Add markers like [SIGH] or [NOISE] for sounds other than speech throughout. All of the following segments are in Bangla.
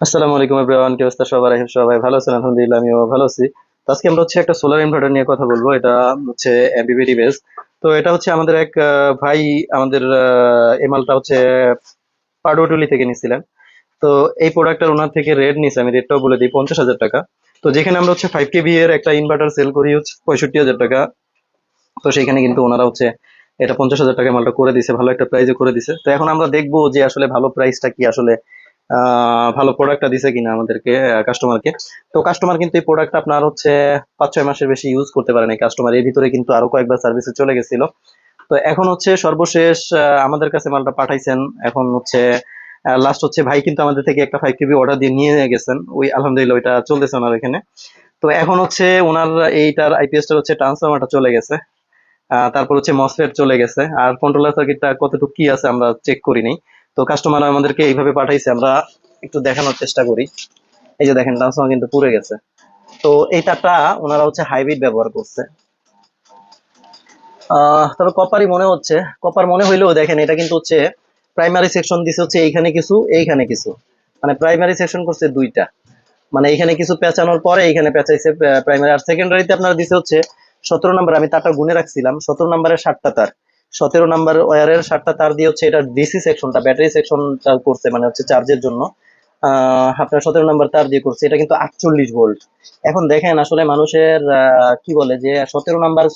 আসসালামু আলাইকুম এভরিওয়ান কি অবস্থা? সবাই ভালো আছেন? আলহামদুলিল্লাহ আমিও ভালো আছি। আজকে আমরা হচ্ছে একটা সোলার ইনভার্টার নিয়ে কথা বলব। এটা হচ্ছে বেস তো এটা হচ্ছে আমাদের এক ভাই আমাদের আহ, এই মালটা হচ্ছে থেকে নিছিলেন। তো এই প্রোডাক্টটার ওনার থেকে রেট নিছে আমি রেটটাও বলে দিই পঞ্চাশ হাজার টাকা। তো যেখানে আমরা হচ্ছে ফাইভ কেবি এর একটা ইনভার্টার সেল করি হচ্ছে পঁয়ষট্টি হাজার টাকা। তো সেখানে কিন্তু ওনারা হচ্ছে এটা পঞ্চাশ হাজার টাকা মালটা করে দিছে ভালো একটা প্রাইজে করে দিছে। তো এখন আমরা দেখব যে আসলে ভালো প্রাইসটা কি আসলে ভালো প্রোডাক্টটা দিছে কিনা আমাদেরকে কাস্টমারকে তো কাস্টমার কিন্তু এই প্রোডাক্ট আপনার হচ্ছে পাঁচ ছয় মাসের বেশি ইউজ করতে পারেন এই কাস্টমার এর। ভিতরে কিন্তু আরও কয়েকবার সার্ভিসে চলে গেছিল। তো এখন হচ্ছে সর্বশেষ আমাদের কাছে মালটা পাঠাইছেন। এখন হচ্ছে লাস্ট হচ্ছে ভাই কিন্তু আমাদের থেকে একটা ফাইভ কেবি অর্ডার দিয়ে নিয়ে গেছেন। ওই আলহামদুলিল্লাহ ওইটা চলতেছে ওনার এখানে। তো এখন হচ্ছে ওনার এইটার আইপিএসটার হচ্ছে ট্রান্সফরমারটা চলে গেছে। তারপর হচ্ছে মসফেট চলে গেছে। আর কন্ট্রোলার সার্কিটটা কতটুকু কি আছে আমরা চেক করিনি। তো কাস্টমার আমাদেরকে এইভাবে পাঠাইছে, আমরা একটু দেখানোর চেষ্টা করি। এই যে দেখেন ট্রান্সফরমার কিন্তু পুড়ে গেছে। তো এই তারটা ওনারা হচ্ছে হাইব্রিড ব্যবহার করছে। তবে কপারই মনে হচ্ছে কপার মনে হইলেও দেখেন, এটা কিন্তু হচ্ছে প্রাইমারি সেকশন দিছে হচ্ছে এইখানে কিছু এইখানে কিছু। মানে প্রাইমারি সেকশন করছে দুইটা। মানে এইখানে কিছু পেঁচানোর পরে এইখানে পেঁচাইছে প্রাইমারি আর সেকেন্ডারিতে আপনারা দিছে হচ্ছে সতেরো নাম্বার আমি তারটা গুনে রাখছিলাম, সতেরো নাম্বারের ষাটটা তার। সতেরো নাম্বার ওয়ারের ষাটটা তার দিয়ে হচ্ছে এটা ডিসি সেকশনটা ব্যাটারি সেকশনটা করছে মানে হচ্ছে চার্জের জন্য। আপনার সতেরো নাম্বার তার দিয়ে করছে, এটা কিন্তু আটচল্লিশ ভোল্ট এখন দেখেন আসলে মানুষের কি বলে যে সতেরো নাম্বার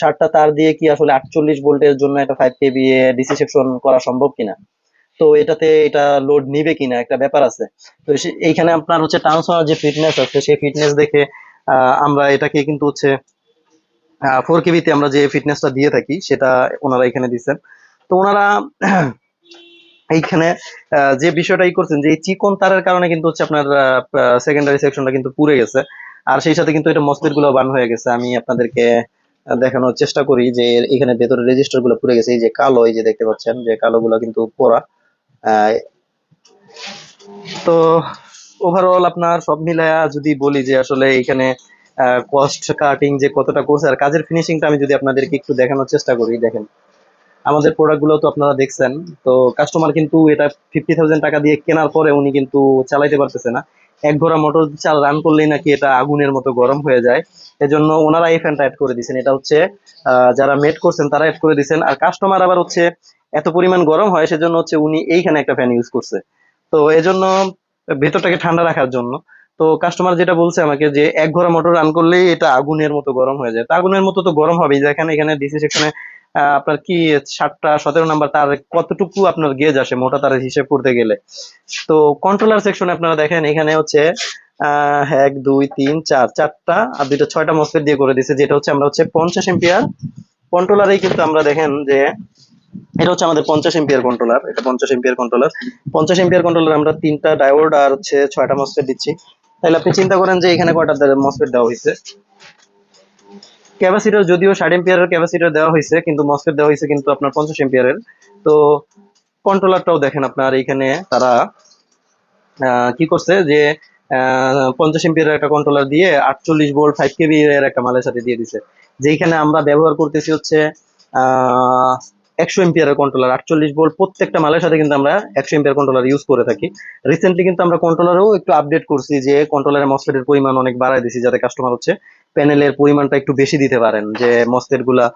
ষাটটা তার দিয়ে কি আসলে আটচল্লিশ ভোল্টের জন্য একটা ফাইভ কেবি ডিসি সেকশন করা সম্ভব কিনা? তো এটাতে এটা লোড নিবে কিনা, একটা ব্যাপার আছে। তো এইখানে আপনার হচ্ছে ট্রান্সফার যে ফিটনেস আছে সেই ফিটনেস দেখে আমরা এটাকে কিন্তু হচ্ছে ফোর কেবিতে আমরা যে ফিটনেসটা দিয়ে থাকি, সেটা ওনারা এখানে দিচ্ছেন তো ওনারা [CLEARS THROAT] এইখানে যে বিষয়টা ই করছেন যে এই চিকন তারের কারণে কিন্তু হচ্ছে আপনার সেকেন্ডারি সেকশনটা কিন্তু পুড়ে গেছে। আর সেই সাথে কিন্তু এটা মসফেটগুলো বান হয়ে গেছে। আমি আপনাদেরকে দেখানোর চেষ্টা করি যে এখানে ভেতরে রেজিস্টারগুলো পুড়ে গেছে। এই যে কালো, এই যে দেখতে পাচ্ছেন যে কালো গুলো কিন্তু পোড়া। তো ওভারঅল আপনার সব মিলায়া যদি বলি যে আসলে এখানে কস্ট কাটিং যে কতটা করছে আর কাজের ফিনিশিংটা আমি যদি আপনাদেরকে একটু দেখানোর চেষ্টা করি, দেখেন। আমাদের প্রোডাক্টগুলো তো আপনারা দেখছেন, তো কাস্টমার কিন্তু এটা ফিফটি থাউজেন্ড টাকা দিয়ে কেনার পরে উনি কিন্তু চালাইতে পারতেছে না। এক ঘোড়া মোটর চাল রান করলেই নাকি এটা আগুনের মতো গরম হয়ে যায়। এজন্য ওনারা এই ফ্যানটা অ্যাড করে দিয়েছেন। এটা হচ্ছে যারা মেড করছেন তারা অ্যাড করে দিয়েছেন। আর কাস্টমার আবার হচ্ছে এত পরিমাণ গরম হয়, সেজন্য হচ্ছে উনি এইখানে একটা ফ্যান ইউজ করছে। তো এজন্য ভেতরটাকে ঠান্ডা রাখার জন্য তো কাস্টমার যেটা বলছে আমাকে যে এক ঘোড়া মোটর রান করলেই এটা আগুনের মতো গরম হয়ে যায়। আগুনের মতো তো গরম হবেই। দেখেন এখানে ডিসি সেকশনে আপনার কি সাতটা, সতেরো নাম্বার তার কতটুকু আপনার গেজ আসে মোটা তারের হিসেব করতে গেলে। তো কন্ট্রোলার সেকশনে আপনারা দেখেন, এখানে হচ্ছে, আহ, এক, দুই, তিন, চার, চারটা আর দুইটা ছয়টা মসফেট দিয়ে করে দিছে, যেটা হচ্ছে আমরা হচ্ছে পঞ্চাশ এম্পিয়ার কন্ট্রোলারেই কিন্তু আমরা দেখেন যে এটা হচ্ছে আমাদের পঞ্চাশ এম্পিয়ার কন্ট্রোলার এটা পঞ্চাশ এম্পিয়ার কন্ট্রোলার পঞ্চাশ এম্পিয়ার কন্ট্রোলার আমরা তিনটা ডায়োড আর হচ্ছে ছয়টা মসফেট দিচ্ছি। তাহলে আপনি চিন্তা করেন যে এখানে কয়টা মসফেট দেওয়া হয়েছে। ক্যাপাসিটর যদিও ষাট এম্পিয়ারের ক্যাপাসিটর দেওয়া হয়েছে, কিন্তু মসফেট দেওয়া হয়েছে কিন্তু আপনার পঞ্চাশ এম্পিয়ারের। তো কন্ট্রোলারটাও দেখেন আপনার এখানে তারা কি করছে যে পঞ্চাশ এম্পিয়ারের একটা কন্ট্রোলার দিয়ে আটচল্লিশ ভোল্ট ফাইভ কেবি এর একটা মালের সাথে দিয়ে দিছে। যেখানে আমরা ব্যবহার করতেছি হচ্ছে একশো এম্পিয়ারের কন্ট্রোলার আটচল্লিশ ভোল্ট প্রত্যেকটা মালের সাথে কিন্তু আমরা একশো এম্পিয়ার কন্ট্রোলার ইউজ করে থাকি। রিসেন্টলি কিন্তু আমরা কন্ট্রোলারও একটু আপডেট করছি যে কন্ট্রোলারের মসফেটের পরিমাণ অনেক বাড়ায় দিছি যাতে কাস্টমার হচ্ছে প্যানেলের পরিমাণটা একটু বেশি দিতে পারেন, যে মসফেটগুলা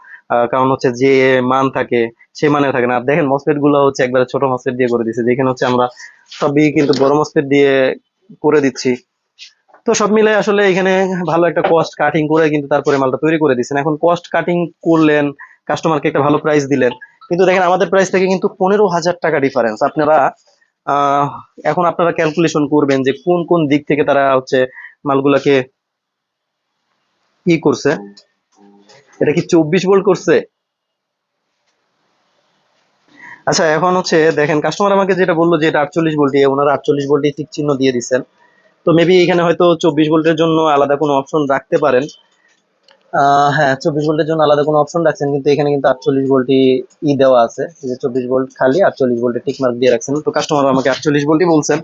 কারণ হচ্ছে যে মান থাকে সে মানে থাকে না। দেখেন মসফেটগুলো হচ্ছে একবারে ছোট মসফেট দিয়ে করে দিচ্ছে যেখানে হচ্ছে আমরা সবই কিন্তু বড় মসফেট দিয়ে করে দিচ্ছি। তো সব মিলে আসলে এখানে ভালো একটা কস্ট কাটিং করে কিন্তু তারপরে মালটা তৈরি করে দিচ্ছেন। এখন কস্ট কাটিং করলেন কাস্টমারকে একটা ভালো প্রাইস দিলেন। কিন্তু দেখেন, আমাদের প্রাইস থেকে কিন্তু পনেরো হাজার টাকা ডিফারেন্স আপনারা এখন আপনারা ক্যালকুলেশন করবেন যে কোন কোন দিক থেকে তারা হচ্ছে মালগুলাকে কি করছে। এটা কি চব্বিশ ভোল্ট করছে? আচ্ছা এখন হচ্ছে দেখেন কাস্টমার আমাকে যেটা বলল যে এটা আটচল্লিশ ভোল্টই ওনারা আটচল্লিশ ভোল্টই ঠিক চিহ্ন দিয়ে দিচ্ছেন তো মেবি এখানে হয়তো চব্বিশ ভোল্টের জন্য আলাদা কোনো অপশন রাখতে পারেন। হ্যাঁ চব্বিশ জন্য আলাদা কোনো অপশন রাখছেন, কিন্তু এখানে কিন্তু আটচল্লিশ ই দেওয়া আছে, যে চব্বিশ খালি, আটচল্লিশ টিক মার্ক দিয়ে রাখছেন। তো কাস্টমার আমাকে আটচল্লিশ বলছেন।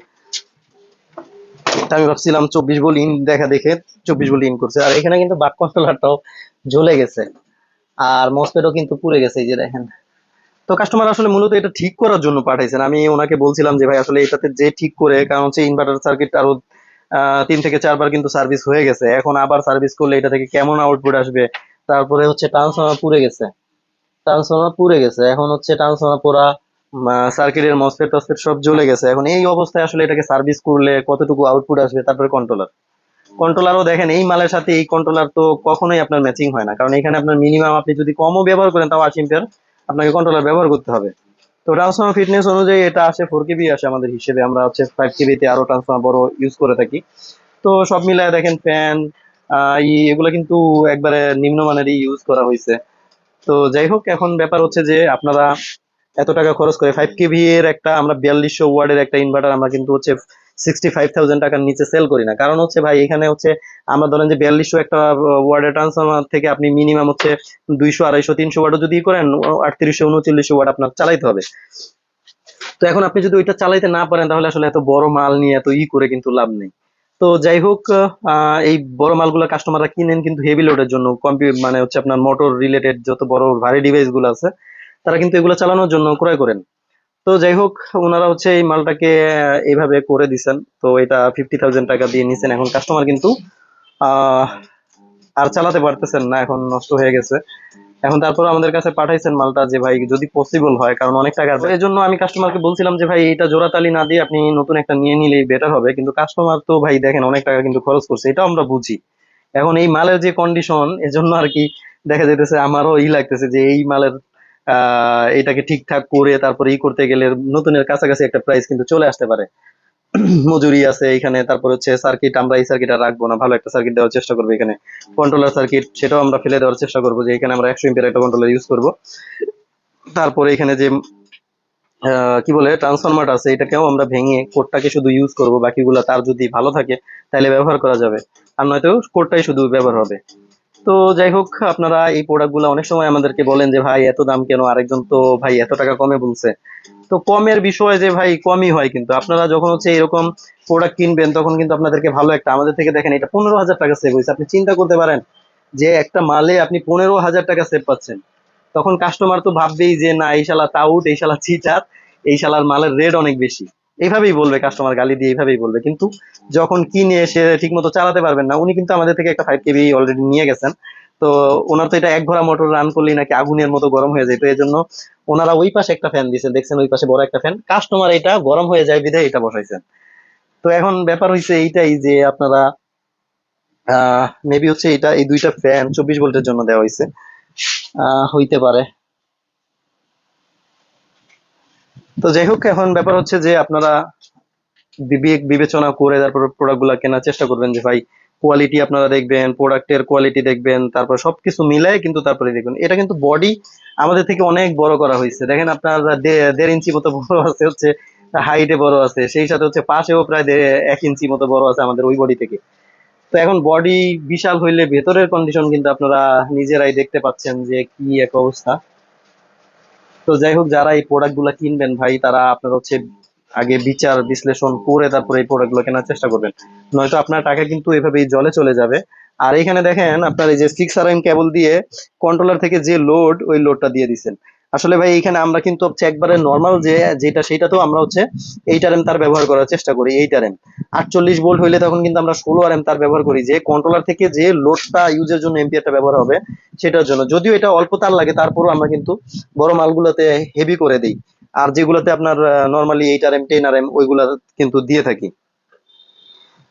আমি ভাবছিলাম চব্বিশ ভোল্ট ইন দেখা দেখে চব্বিশ ইন করছে। আর এখানে কিন্তু বাক কন্ট্রোলারটাও জ্বলে গেছে, আর মসপেটও কিন্তু পুড়ে গেছে, এই যে দেখেন। তো কাস্টমার আসলে মূলত এটা ঠিক করার জন্য পাঠাইছেন। আমি ওনাকে বলছিলাম যে, ভাই, আসলে এটাতে যে ঠিক করে, কারণ হচ্ছে ইনভার্টার সার্কিট আরও তিন থেকে চারবার কিন্তু সার্ভিস হয়ে গেছে। এখন আবার সার্ভিস করলে এটা থেকে কেমন আউটপুট আসবে? তারপরে হচ্ছে ট্রান্সফর্মার পুড়ে গেছে। ট্রান্সফর্মার পুড়ে গেছে। এখন হচ্ছে ট্রান্সফর্মার পুরা সার্কিটের মসফেট টসফেট সব জ্বলে গেছে। এখন এই অবস্থায় আসলে এটাকে সার্ভিস করলে কতটুকু আউটপুট আসবে? তারপরে কন্ট্রোলার কন্ট্রোলারও দেখেন, এই মালের সাথে এই কন্ট্রোলার তো কখনোই আপনার ম্যাচিং হয় না। কারণ এখানে আপনার মিনিমাম আপনি যদি কমও ব্যবহার করেন, তাও আশি আপনাকে কন্ট্রোলার ব্যবহার করতে হবে। তো ট্রান্সফর্মার ফিটনেস অনুযায়ী এটা আসে ফোর কেবি আসে আমাদের হিসেবে। আমরা হচ্ছে ফাইভ কেবিতে আরও ট্রান্সফর্মার বড় ইউজ করে থাকি। তো সব মিলায় দেখেন ফ্যান এগুলো কিন্তু একবারে নিম্নমানেরই ইউজ করা হয়েছে তো যাই হোক, এখন ব্যাপার হচ্ছে যে আপনারা এত টাকা খরচ করে ফাইভ কেভি এর একটা, আমরা বিয়াল্লিশশো ওয়ার্ডের একটা ইনভার্টার আমরা কিন্তু হচ্ছে সিক্সটি ফাইভ থাউজেন্ড টাকার নিচে সেল করি না। কারণ হচ্ছে ভাই, এখানে হচ্ছে আমরা ধরেন যে বিয়াল্লিশশো একটা ওয়ার্ডের ট্রান্সফরমার থেকে আপনি মিনিমাম হচ্ছে দুইশো, আড়াইশো, তিনশো ওয়ার্ডও যদি করেন আটত্রিশশো, উনচল্লিশশো ওয়ার্ড আপনার চালাইতে হবে। তো এখন আপনি যদি ওইটা চালাইতে না পারেন, তাহলে আসলে এত বড় মাল নিয়ে এত ই করে কিন্তু লাভ নেই। তো যাই হোক এই বড় মালগুলো কাস্টমাররা কিনেন কিন্তু হেভি লোডের জন্য কম্পিউটার মানে হচ্ছে আপনার মোটর রিলেটেড যত বড় ভারী ডিভাইসগুলো আছে, তারা কিন্তু এগুলো চালানোর জন্য ক্রয় করেন। তো যাই হোক, ওনারা হচ্ছে এই মালটাকে এইভাবে করে দিছেন। তো এটা ফিফটি থাউজেন্ড টাকা দিয়ে নিছেন এখন কাস্টমার কিন্তু আর চালাতে পারতেছেন না, এখন নষ্ট হয়ে গেছে। এখন তারপর আমাদের কাছে পাঠাইছেন মালটা যে, ভাই, যদি পসিবল হয়, কারণ অনেক টাকা এই জন্য আমি কাস্টমারকে বলছিলাম যে, ভাই, এটা জোড়াতালি না দিয়ে আপনি নতুন একটা নিয়ে নিলেই বেটার হবে। কিন্তু কাস্টমার তো, ভাই, দেখেন, অনেক টাকা কিন্তু খরচ করছে। এটাও আমরা বুঝি। এখন এই মালের যে কন্ডিশন এজন্য আর কি দেখা যাইতেছে, আমারও ই লাগতেছে যে, এই মালের এটাকে ঠিকঠাক করে তারপরে ই করতে গেলে নতুনের কাছাকাছি একটা প্রাইস কিন্তু চলে আসতে পারে। [CLEARS THROAT] মজুরি আছে এখানে, তারপর হচ্ছে সার্কিট আমরা এই সার্কিট আর রাখব না, ভালো একটা সার্কিট দেওয়ার চেষ্টা করব এখানে। কন্ট্রোলার সার্কিট সেটাও আমরা ফেলে দেওয়ার চেষ্টা করব যে এখানে আমরা একশো এমপিয়ার একটা কন্ট্রোলার ইউজ করব। তারপরে এখানে যে কি বলে ট্রান্সফরমার আছে, এটাকেও আমরা ভেঙে কোডটাকে শুধু ইউজ করব, বাকিগুলো তার যদি ভালো থাকে, তাহলে ব্যবহার করা যাবে। আর নয়তো কোডটাই শুধু ব্যবহার হবে। তো যাই হোক, আপনারা এই প্রোডাক্টগুলো অনেক সময় আমাদেরকে বলেন যে, ভাই, এত দাম কেন? আরেকজন তো, ভাই, এত টাকা কমে বলছে। তো কমের বিষয় যে, ভাই, কমই হয় কিন্তু। আপনারা যখন হচ্ছে এরকম প্রোডাক্ট কিনবেন, তখন কিন্তু আপনাদেরকে ভালো একটা, আমাদের থেকে দেখেন, এটা পনেরো হাজার টাকা সেভ হয়েছে। আপনি চিন্তা করতে পারেন যে, একটা মালে আপনি পনেরো হাজার টাকা সেভ পাচ্ছেন। তখন কাস্টমার তো ভাববেই যে, না, এই শালা তাউট, এই শালা চিটার এই শালার মালের রেট অনেক বেশি। এইভাবেই বলবে কাস্টমার গালি দিয়ে এইভাবেই বলবে। কিন্তু যখন কিনে সে ঠিক মতো চালাতে পারবেন না, উনি কিন্তু আমাদের থেকে একটা ফাইভ কেবি অলরেডি নিয়ে গেছেন। তো ওনার তো এটা এক ঘোড়া মোটর রান করলেই নাকি আগুনের মতো গরম হয়ে যায়। তো এই জন্য ওনারা ওই পাশে একটা ফ্যান দিয়েছেন। দেখছেন ওই পাশে বড় একটা ফ্যান কাস্টমার এটা গরম হয়ে যায়, বিধায় এটা বসাইছেন। তো এখন ব্যাপার হয়েছে এইটাই যে আপনারা, আহ মেবি হচ্ছে এটা এই দুইটা ফ্যান চব্বিশ ভোল্টের জন্য দেওয়া হয়েছে আহ, হইতে পারে। তো যাই হোক, এখন ব্যাপার হচ্ছে যে আপনারা বিবেক বিবেচনা করে তারপর প্রোডাক্টগুলা কেনার চেষ্টা করবেন যে ভাই কোয়ালিটি আপনারা দেখবেন প্রোডাক্টের কোয়ালিটি দেখবেন, তারপর সবকিছু মিলাই কিন্তু তারপরে দেখবেন। এটা কিন্তু বডি আমাদের থেকে অনেক বড় করা হয়েছে। দেখেন আপনার দেড় ইঞ্চি মতো বড় আছে হচ্ছে হাইটে বড় আছে, সেই সাথে হচ্ছে পাশেও প্রায় এক ইঞ্চি মতো বড় আছে আমাদের ওই বডি থেকে। তো এখন বডি বিশাল হইলে ভেতরের কন্ডিশন কিন্তু আপনারা নিজেরাই দেখতে পাচ্ছেন যে কি এক অবস্থা। তো যাই হোক, যারা এই প্রোডাক্টগুলা কিনবেন ভাই, তারা আপনার হচ্ছে আগে বিচার, বিশ্লেষণ করে তারপরে এই প্রোডাক্টগুলো কেনার চেষ্টা করবেন। নয়তো আপনার টাকা কিন্তু এভাবেই জলে চলে যাবে। আর এখানে দেখেন, আপনার এই যে সিক্স আর এম কেবল দিয়ে কন্ট্রোলার থেকে যে লোড ওই লোডটা দিয়ে দিচ্ছেন আসলে ভাই, এখানে আমরা কিন্তু হচ্ছে একবারে নর্মাল যে, যেটা সেটা তো আমরা হচ্ছে এইট আর এম তার ব্যবহার করার চেষ্টা করি এইট আর এম আটচল্লিশ ভোল্ট হইলে তখন কিন্তু আমরা ষোলো আর এম তার ব্যবহার করি, যে কন্ট্রোলার থেকে যে লোডটা ইউজের জন্য এম্পিয়ারটা ব্যবহার হবে সেটার জন্য। যদিও এটা অল্প তার লাগে, তারপরও আমরা কিন্তু বড় মালগুলোতে হেভি করে দিই। আর যেগুলোতে আপনার normally eight R M ten R M ওইগুলা কিন্তু দিয়ে থাকি।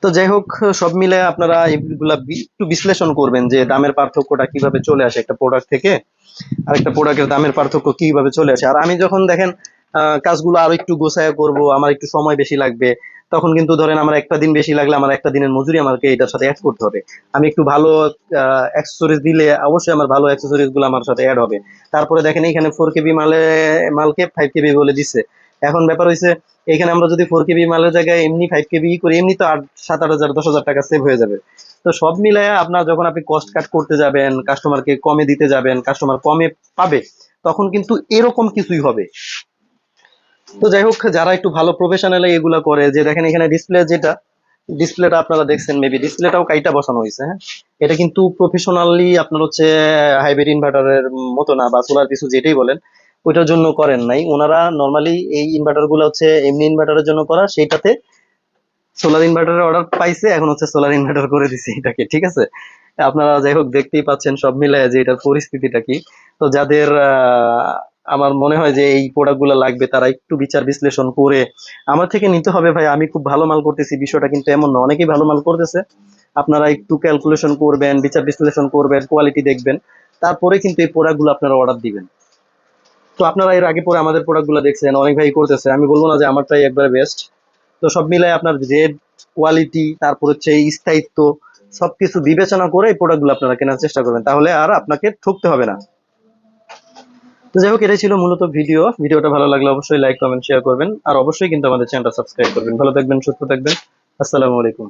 তো যাই হোক, সব মিলে আপনারা এগুলা একটু বিশ্লেষণ করবেন যে দামের পার্থক্যটা কীভাবে চলে আসে একটা প্রোডাক্ট থেকে আর একটা প্রোডাক্টের দামের পার্থক্য কীভাবে চলে আসে। আর আমি যখন দেখেন কাজগুলো আরও একটু গোছায় করব, আমার একটু সময় বেশি লাগবে, তখন কিন্তু ধরেন আমার একটা দিন বেশি লাগলে আমার একটা দিনের মজুরি আমাকে এটার সাথে অ্যাড করতে হবে। আমি একটু ভালো অ্যাক্সেসরিজ দিলে অবশ্যই আমার ভালো অ্যাক্সেসরিজগুলো আমার সাথে অ্যাড হবে। তারপরে দেখেন এখানে ফোর কেবি মালে মালকে ফাইভ কেবি বলে দিচ্ছে এখন ব্যাপার হয়েছে এখানে আমরা যদি ফোর কেবি মালের জায়গায় এমনি ফাইভ কেবি করি, এমনি তো আট, সাত, আট হাজার, দশ হাজার টাকা সেভ হয়ে যাবে। তো সব মিলায় আপনার যখন আপনি কস্ট কাট করতে যাবেন কাস্টমারকে কমে দিতে যাবেন কাস্টমার কমে পাবে, তখন কিন্তু এরকম কিছুই হবে। তো যাই হোক, যারা একটু ভালো প্রফেশনাল এগুলা করে, যে দেখেন এখানে ডিসপ্লে যেটা ডিসপ্লেটা আপনারা দেখছেন মেবি ডিসপ্লেটাও কাইটা বসানো হয়েছে হ্যাঁ? এটা কিন্তু প্রফেশনালি আপনার হচ্ছে হাইব্রিড ইনভার্টারের মতো না, বা সোলার কিছু যেটাই বলেন ওইটার জন্য করেন নাই। ওনারা নর্মালি এই ইনভার্টারগুলো হচ্ছে এমনি ইনভার্টারের জন্য করা, সেইটাতে সোলার ইনভার্টারের অর্ডার পাইছে, এখন হচ্ছে সোলার ইনভার্টার করে দিছে এটাকে, ঠিক আছে? আপনারা যাই হোক, দেখতেই পাচ্ছেন সব মিলায় যে এটার পরিস্থিতিটা কি। তো যাদের আমার মনে হয় যে এই প্রোডাক্টগুলো লাগবে, তারা একটু বিচার বিশ্লেষণ করে আমার থেকে নিতে হবে ভাই, আমি খুব ভালো মাল করতেছি, বিষয়টা কিন্তু এমন না, অনেকেই ভালো মাল করতেছে। আপনারা একটু ক্যালকুলেশন করবেন, বিচার বিশ্লেষণ করবেন কোয়ালিটি দেখবেন, তারপরে কিন্তু এই প্রোডাক্টগুলো আপনারা অর্ডার দিবেন। তো আপনারা এর আগে পরে আমাদের প্রোডাক্টগুলো দেখছেন, অনেক ভাই করতেছে। আমি বলব না যে আমারটাই একবারে বেস্ট তো সব মিলাই আপনার রেট কোয়ালিটি তারপর হচ্ছে স্থায়িত্ব, সবকিছু বিবেচনা করে এই প্রোডাক্টগুলো আপনারা কেনার চেষ্টা করবেন। তাহলে আর আপনাকে ঠকতে হবে না। তো যাই হোক, এটাই ছিল মূলত ভিডিও ভিডিওটা ভালো লাগলে অবশ্যই লাইক কমেন্ট শেয়ার করবেন। আর অবশ্যই কিন্তু আমাদের চ্যানেলটা সাবস্ক্রাইব করবেন। ভালো থাকবেন, সুস্থ থাকবেন। আসসালামু আলাইকুম।